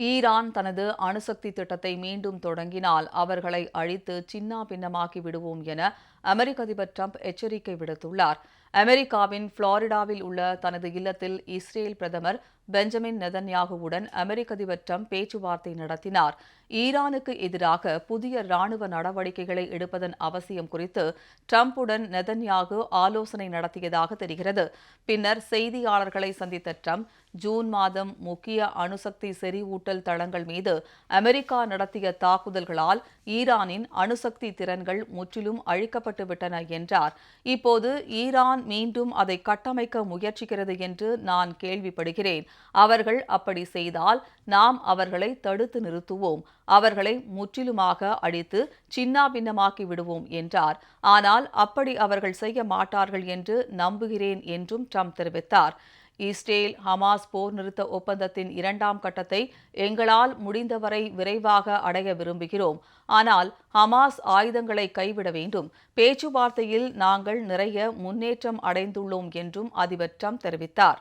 Iran தனது அணுசக்தி திட்டத்தை மீண்டும் தொடங்கினால் அவர்களை அழித்து சின்னா பின்னமாக்கி விடுவோம் என அமெரிக்க அதிபர் ட்ரம்ப் எச்சரிக்கை விடுத்துள்ளார். அமெரிக்காவின் புளாரிடாவில் உள்ள தனது இல்லத்தில் இஸ்ரேல் பிரதமர் பெஞ்சமின் நெதன்யாகுவுடன் அமெரிக்க அதிபர் ட்ரம்ப் பேச்சுவார்த்தை நடத்தினார். ஈரானுக்கு எதிராக புதிய ராணுவ நடவடிக்கைகளை எடுப்பதன் அவசியம் குறித்து ட்ரம்புடன் நெதன்யாகு ஆலோசனை நடத்தியதாக தெரிகிறது. பின்னர் செய்தியாளர்களை சந்தித்த ட்ரம்ப் ஜூன் மாதம் முக்கிய அணுசக்தி செறிவூட்டல் தளங்கள் மீது அமெரிக்கா நடத்திய தாக்குதல்களால் ஈரானின் அணுசக்தி திறன்கள் முற்றிலும் அழிக்கப்பட்டு விட்டன என்றார். இப்போது ஈரான் மீண்டும் அதை கட்டமைக்க முயற்சிக்கிறது என்று நான் கேள்விப்படுகிறேன். அவர்கள் அப்படி செய்தால் நாம் அவர்களை தடுத்து நிறுத்துவோம். அவர்களை முற்றிலுமாக அடித்து சின்னாபின்னமாக்கி விடுவோம் என்றார். ஆனால் அப்படி அவர்கள் செய்ய மாட்டார்கள் என்று நம்புகிறேன் என்றும் ட்ரம்ப் தெரிவித்தார். இஸ்ரேல் ஹமாஸ் போர் நிறுத்த ஒப்பந்தத்தின் இரண்டாம் கட்டத்தை எங்களால் முடிந்தவரை விரைவாக அடைய விரும்புகிறோம். ஆனால் ஹமாஸ் ஆயுதங்களை கைவிட வேண்டும். பேச்சுவார்த்தையில் நாங்கள் நிறைய முன்னேற்றம் அடைந்துள்ளோம் என்றும் அதிபர் ட்ரம்ப் தெரிவித்தார்.